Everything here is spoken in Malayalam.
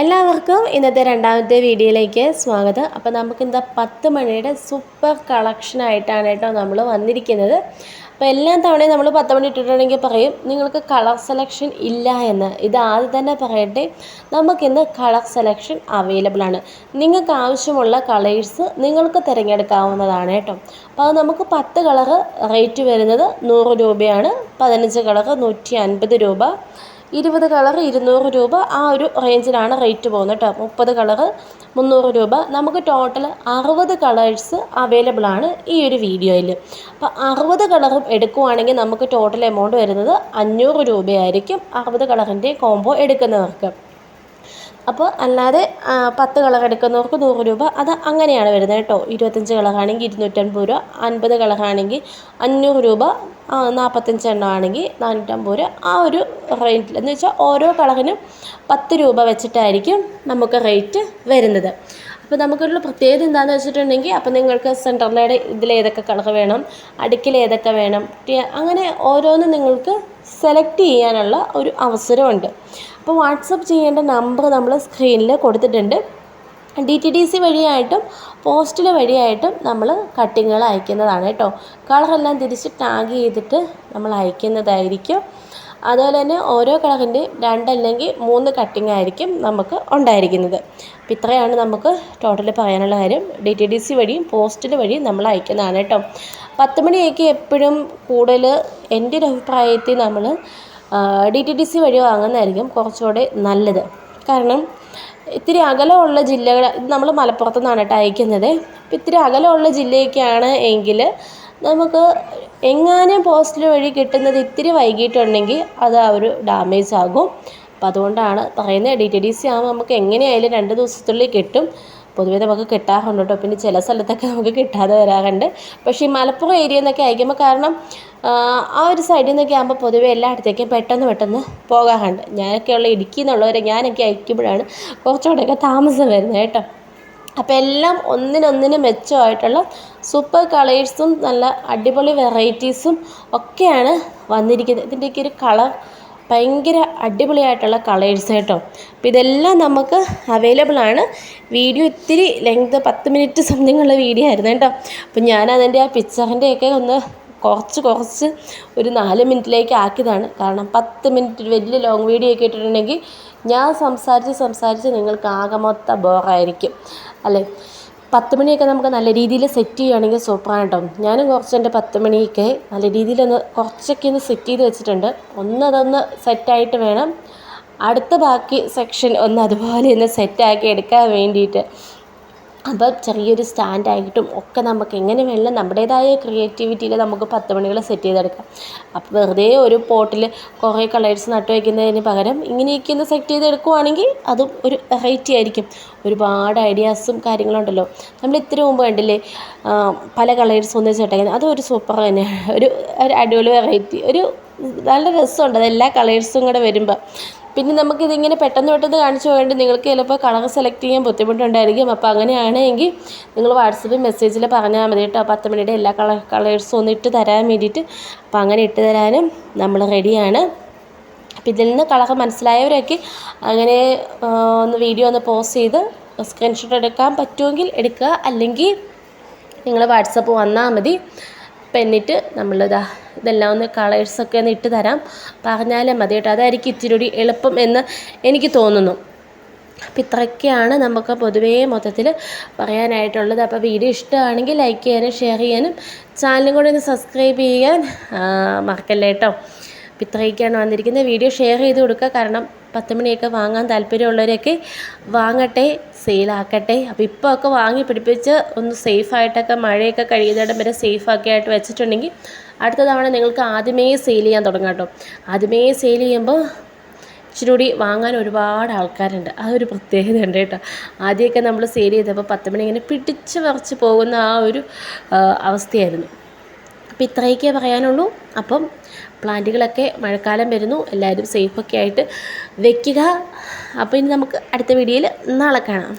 എല്ലാവർക്കും ഇന്നത്തെ രണ്ടാമത്തെ വീഡിയോയിലേക്ക് സ്വാഗതം. അപ്പോൾ നമുക്ക് എന്താ പത്ത് മണിയുടെ സൂപ്പർ കളക്ഷനായിട്ടാണ് കേട്ടോ നമ്മൾ വന്നിരിക്കുന്നത്. അപ്പോൾ എല്ലാ തവണയും നമ്മൾ പത്ത് മണി ഇട്ടിട്ടുണ്ടെങ്കിൽ പറയും നിങ്ങൾക്ക് കളർ സെലക്ഷൻ ഇല്ല എന്ന്. ഇത് ആദ്യം തന്നെ പറയട്ടെ നമുക്കിന്ന് കളർ സെലക്ഷൻ അവൈലബിൾ ആണ്. നിങ്ങൾക്ക് ആവശ്യമുള്ള കളേഴ്സ് നിങ്ങൾക്ക് തിരഞ്ഞെടുക്കാവുന്നതാണ് കേട്ടോ. അപ്പോൾ അത് നമുക്ക് പത്ത് കളറ് റേറ്റ് വരുന്നത് നൂറ് രൂപയാണ്. പതിനഞ്ച് കളറ് നൂറ്റി രൂപ. ഇരുപത് കളർ ഇരുന്നൂറ് രൂപ ആ ഒരു റേഞ്ചിലാണ് റേറ്റ് പോകുന്നത് കേട്ടോ. മുപ്പത് കളർ മുന്നൂറ് രൂപ. നമുക്ക് ടോട്ടൽ അറുപത് കളേഴ്സ് അവൈലബിൾ ആണ് ഈ ഒരു വീഡിയോയിൽ അപ്പോൾ അറുപത് കളറും എടുക്കുവാണെങ്കിൽ നമുക്ക് ടോട്ടൽ എമൗണ്ട് വരുന്നത് അഞ്ഞൂറ് രൂപയായിരിക്കും അറുപത് കളറിന്റെ കോംബോ എടുക്കുന്നവർക്ക്. അപ്പോൾ അല്ലാതെ പത്ത് കളർ എടുക്കുന്നവർക്ക് നൂറ് രൂപ. അത് അങ്ങനെയാണ് വരുന്നത് കേട്ടോ. ഇരുപത്തഞ്ച് കളറാണെങ്കിൽ ഇരുന്നൂറ്റൻപത് രൂപ അൻപത് കളറാണെങ്കിൽ അഞ്ഞൂറ് രൂപ നാൽപ്പത്തഞ്ച് എണ്ണം ആണെങ്കിൽ നാനൂറ്റമ്പത് രൂപ. ആ ഒരു റേറ്റിൽ എന്ന് വെച്ചാൽ ഓരോ കളറിനും പത്ത് രൂപ വെച്ചിട്ടായിരിക്കും നമുക്ക് റേറ്റ് വരുന്നത്. അപ്പോൾ നമുക്കൊരു പ്രത്യേകത എന്താണെന്ന് വെച്ചിട്ടുണ്ടെങ്കിൽ അപ്പോൾ നിങ്ങൾക്ക് സെന്ററിലേടെ ഇതിൽ ഏതൊക്കെ കളർ വേണം അടുക്കിൽ ഏതൊക്കെ വേണം അങ്ങനെ ഓരോന്നും നിങ്ങൾക്ക് സെലക്ട് ചെയ്യാനുള്ള ഒരു അവസരമുണ്ട്. അപ്പോൾ വാട്സപ്പ് ചെയ്യേണ്ട നമ്പർ നമ്മൾ സ്ക്രീനിൽ കൊടുത്തിട്ടുണ്ട്. ഡി ടി ഡി സി വഴിയായിട്ടും പോസ്റ്റിൽ വഴിയായിട്ടും നമ്മൾ കട്ടിങ്ങുകൾ അയക്കുന്നതാണ് കേട്ടോ. കളറെല്ലാം തിരിച്ച് ടാഗ് ചെയ്തിട്ട് നമ്മൾ അയക്കുന്നതായിരിക്കും. അതുപോലെ തന്നെ ഓരോ കളറിന്റെയും രണ്ടല്ലെങ്കിൽ മൂന്ന് കട്ടിംഗ് ആയിരിക്കും നമുക്ക് ഉണ്ടായിരിക്കുന്നത്. അപ്പോൾ ഇത്രയാണ് നമുക്ക് ടോട്ടൽ പറയാനുള്ള കാര്യം. ഡി ടി ഡി സി വഴിയും പോസ്റ്റിൽ വഴിയും നമ്മൾ അയക്കുന്നതാണ് കേട്ടോ. പത്ത് മണിയൊക്കെ എപ്പോഴും കൂടുതൽ എന്റെ ഒരു അഭിപ്രായത്തിൽ നമ്മൾ ഡി ടി ഡി സി വഴി വാങ്ങുന്നതായിരിക്കും കുറച്ചുകൂടെ നല്ലത്. കാരണം ഇത്തിരി അകലമുള്ള ജില്ലകൾ നമ്മൾ മലപ്പുറത്തു നിന്നാണ് കേട്ടോ അയക്കുന്നത്. അപ്പം ഇത്തിരി അകലമുള്ള ജില്ലയൊക്കെയാണ് എങ്കിൽ നമുക്ക് എങ്ങാനും പോസ്റ്റൽ വഴി കിട്ടുന്നത് ഇത്തിരി വൈകിട്ടുണ്ടെങ്കിൽ അത് ആ ഒരു ഡാമേജ് ആകും. അപ്പം അതുകൊണ്ടാണ് പറയുന്നത് ഡി ടി ഡി സി ആകുമ്പോൾ നമുക്ക് എങ്ങനെയായാലും രണ്ട് ദിവസത്തിനുള്ളിൽ കിട്ടും. പൊതുവേ നമുക്ക് കിട്ടാറുണ്ട് കേട്ടോ. പിന്നെ ചില സ്ഥലത്തൊക്കെ നമുക്ക് കിട്ടാതെ വരാറുണ്ട്. പക്ഷേ ഈ മലപ്പുറം ഏരിയ എന്നൊക്കെ അയക്കുമ്പോൾ കാരണം ആ ഒരു സൈഡിൽ നിന്നൊക്കെ ആകുമ്പോൾ പൊതുവെ എല്ലായിടത്തേക്കും പെട്ടെന്ന് പെട്ടെന്ന് പോകാറുണ്ട്. ഞാനൊക്കെയുള്ള ഇടുക്കി എന്നുള്ളവരെ ഞാനൊക്കെ അയക്കുമ്പോഴാണ് കുറച്ചുകൂടെയൊക്കെ താമസം വരുന്നത് കേട്ടോ. അപ്പോൾ എല്ലാം ഒന്നിനൊന്നിന് മെച്ചമായിട്ടുള്ള സൂപ്പർ കളേഴ്സും നല്ല അടിപൊളി വെറൈറ്റീസും ഒക്കെയാണ് വന്നിരിക്കുന്നത്. ഇതിന്റെയൊക്കെ ഒരു കളർ ഭയങ്കര അടിപൊളിയായിട്ടുള്ള കളേഴ്സ് കേട്ടോ. അപ്പോൾ ഇതെല്ലാം നമുക്ക് അവൈലബിൾ ആണ്. വീഡിയോ ഇത്തിരി ലെങ്ത് പത്ത് മിനിറ്റ് സംതിങ് ഉള്ള വീഡിയോ ആയിരുന്നു കേട്ടോ. അപ്പോൾ ഞാൻ അതിന്റെ ആ പിക്ചറിന്റെയൊക്കെ ഒന്ന് കുറച്ച് കുറച്ച് ഒരു നാല് മിനിറ്റിലേക്ക് ആക്കിയതാണ്. കാരണം പത്ത് മിനിറ്റ് വലിയ ലോങ് വീഡിയോ ഒക്കെ ഇട്ടിട്ടുണ്ടെങ്കിൽ ഞാൻ സംസാരിച്ച് സംസാരിച്ച് നിങ്ങൾക്ക് ആകെ മൊത്തം ബോറായിരിക്കും. അല്ലേ? പത്ത് മണിയൊക്കെ നമുക്ക് നല്ല രീതിയിൽ സെറ്റ് ചെയ്യുകയാണെങ്കിൽ സൂപ്പറാണ് കേട്ടോ. ഞാനും കുറച്ച് എന്റെ പത്ത് മണിയൊക്കെ നല്ല രീതിയിലൊന്ന് കുറച്ചൊക്കെ ഒന്ന് സെറ്റ് ചെയ്ത് വെച്ചിട്ടുണ്ട്. ഒന്ന് അതൊന്ന് സെറ്റായിട്ട് വേണം. അടുത്ത ബാക്കി സെക്ഷൻ ഒന്ന് അതുപോലെ ഒന്ന് സെറ്റാക്കി എടുക്കാൻ വേണ്ടിയിട്ട്. അപ്പോൾ ചെറിയൊരു സ്റ്റാൻഡായിട്ടും ഒക്കെ നമുക്ക് എങ്ങനെ വേണമെങ്കിലും നമ്മുടേതായ ക്രിയേറ്റിവിറ്റിയിൽ നമുക്ക് പത്ത് മണികൾ സെറ്റ് ചെയ്തെടുക്കാം. അപ്പോൾ വെറുതെ ഒരു പോട്ടിൽ കുറേ കളേഴ്സ് നട്ടു വയ്ക്കുന്നതിന് പകരം ഇങ്ങനെയൊക്കെ ഒന്ന് സെറ്റ് ചെയ്തെടുക്കുവാണെങ്കിൽ അതും ഒരു വെറൈറ്റി ആയിരിക്കും. ഒരുപാട് ഐഡിയാസും കാര്യങ്ങളും ഉണ്ടല്ലോ നമ്മൾ ഇത്തിരി മുമ്പ് കണ്ടില്ലേ പല കളേഴ്സ് ഒന്നിച്ചിട്ടേക്കുന്നത് അതും ഒരു സൂപ്പർ തന്നെയാണ് ഒരു ഒരു അടിപൊളി വെറൈറ്റി ഒരു നല്ല രസമുണ്ട്. അത് എല്ലാ കളേഴ്സും കൂടെ വരുമ്പോൾ പിന്നെ നമുക്കിതിങ്ങനെ പെട്ടെന്ന് പെട്ടെന്ന് കാണിച്ചു പോകേണ്ടി നിങ്ങൾക്ക് ചിലപ്പോൾ കളർ സെലക്ട് ചെയ്യാൻ ബുദ്ധിമുട്ടുണ്ടായിരിക്കും. അപ്പോൾ അങ്ങനെയാണെങ്കിൽ നിങ്ങൾ വാട്സപ്പിൽ മെസ്സേജിൽ പറഞ്ഞാൽ മതി കേട്ടോ. പത്ത് മണിയുടെ എല്ലാ കളർ കളേഴ്സും ഒന്ന് ഇട്ട് തരാൻ വേണ്ടിയിട്ട്. അപ്പോൾ അങ്ങനെ ഇട്ട് തരാനും നമ്മൾ റെഡിയാണ് അപ്പോൾ ഇതിൽ നിന്ന് കളർ മനസ്സിലായവരൊക്കെ അങ്ങനെ ഒന്ന് വീഡിയോ ഒന്ന് പോസ്റ്റ് ചെയ്ത് സ്ക്രീൻഷോട്ട് എടുക്കാൻ പറ്റുമെങ്കിൽ എടുക്കുക. അല്ലെങ്കിൽ നിങ്ങൾ വാട്സപ്പ് വന്നാൽ മതി. അപ്പം എന്നിട്ട് നമ്മളിതാ ഇതെല്ലാം ഒന്ന് കളേഴ്സൊക്കെ ഒന്ന് ഇട്ട് തരാം. പറഞ്ഞാലേ മതി കേട്ടോ. അതായിരിക്കും ഇച്ചിരി കൂടി എളുപ്പം എന്ന് എനിക്ക് തോന്നുന്നു. അപ്പം ഇത്രയൊക്കെയാണ് നമുക്ക് പൊതുവേ മൊത്തത്തിൽ പറയാനായിട്ടുള്ളത്. അപ്പോൾ വീഡിയോ ഇഷ്ടമാണെങ്കിൽ ലൈക്ക് ചെയ്യാനും ഷെയർ ചെയ്യാനും ചാനലും കൂടെ ഒന്ന് സബ്സ്ക്രൈബ് ചെയ്യാൻ മറക്കല്ലേ കേട്ടോ. അപ്പോൾ ഇത്രയൊക്കെയാണ് വന്നിരിക്കുന്നത്. വീഡിയോ ഷെയർ ചെയ്ത് കൊടുക്കുക. കാരണം പത്ത് മണിയൊക്കെ വാങ്ങാൻ താല്പര്യമുള്ളവരൊക്കെ വാങ്ങട്ടെ സെയിലാക്കട്ടെ അപ്പോൾ ഇപ്പോൾ ഒക്കെ വാങ്ങി പിടിപ്പിച്ച് ഒന്ന് സേഫായിട്ടൊക്കെ മഴയൊക്കെ കഴിയുന്നിടം വരെ സേഫാക്കി ആയിട്ട് വെച്ചിട്ടുണ്ടെങ്കിൽ അടുത്ത തവണ നിങ്ങൾക്ക് ആദ്യമേ സെയിൽ ചെയ്യാൻ തുടങ്ങാം കേട്ടോ. ആദ്യമേ സെയിൽ ചെയ്യുമ്പോൾ ഇച്ചിരി കൂടി വാങ്ങാൻ ഒരുപാട് ആൾക്കാരുണ്ട്. അതൊരു പ്രത്യേകത ഉണ്ട് കേട്ടോ. ആദ്യമൊക്കെ നമ്മൾ സെയിൽ ചെയ്തപ്പോൾ പത്ത് മണി ഇങ്ങനെ പിടിച്ച് വറച്ച് പോകുന്ന ആ ഒരു അവസ്ഥയായിരുന്നു. അപ്പോൾ ഇത്രയൊക്കെ പറയാനുള്ളൂ. അപ്പം പ്ലാന്റുകളൊക്കെ മഴക്കാലം വരുന്നു. എല്ലാവരും സേഫൊക്കെ ആയിട്ട് വെക്കുക. അപ്പോൾ ഇനി നമുക്ക് അടുത്ത വീഡിയോയിൽ നാളെ കാണാം.